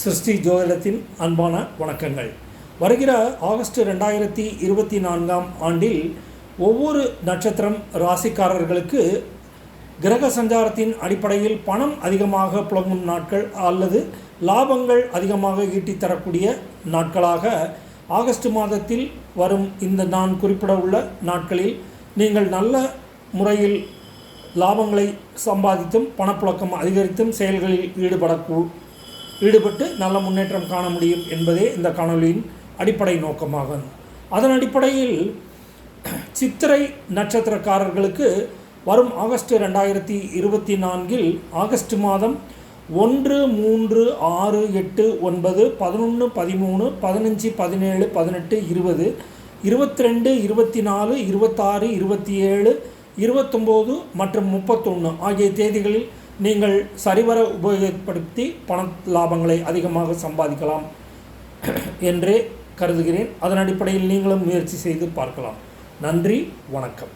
சிருஷ்டி ஜோதிடத்தின் அன்பான வணக்கங்கள். வருகிற ஆகஸ்ட் ரெண்டாயிரத்தி இருபத்தி நான்காம் ஆண்டில் ஒவ்வொரு நட்சத்திரம் ராசிக்காரர்களுக்கு கிரக சஞ்சாரத்தின் அடிப்படையில் பணம் அதிகமாக புழங்கும் நாட்கள் அல்லது லாபங்கள் அதிகமாக ஈட்டித்தரக்கூடிய நாட்களாக ஆகஸ்ட் மாதத்தில் வரும் இந்த நான் குறிப்பிட உள்ள நாட்களில் நீங்கள் நல்ல முறையில் லாபங்களை சம்பாதித்தும் பணப்புழக்கம் அதிகரித்தும் செயல்களில் ஈடுபடக்கூ ஈடுபட்டு நல்ல முன்னேற்றம் காண முடியும் என்பதே இந்த காணொளியின் அடிப்படை நோக்கமாகும். அதன் அடிப்படையில் சித்திரை நட்சத்திரக்காரர்களுக்கு வரும் ஆகஸ்ட் ரெண்டாயிரத்தி இருபத்தி நான்கில் ஆகஸ்ட் மாதம் ஒன்று மூன்று ஆறு எட்டு ஒன்பது பதினொன்று பதிமூணு பதினஞ்சு பதினேழு பதினெட்டு இருபது இருபத்தி ரெண்டு இருபத்தி நாலு இருபத்தாறு இருபத்தி ஏழு இருபத்தொம்போது மற்றும் முப்பத்தொன்று ஆகிய தேதிகளில் நீங்கள் சரிவர உபயோகப்படுத்தி பண லாபங்களை அதிகமாக சம்பாதிக்கலாம் என்றே கருதுகிறேன். அதன் அடிப்படையில் நீங்களும் முயற்சி செய்து பார்க்கலாம். நன்றி வணக்கம்.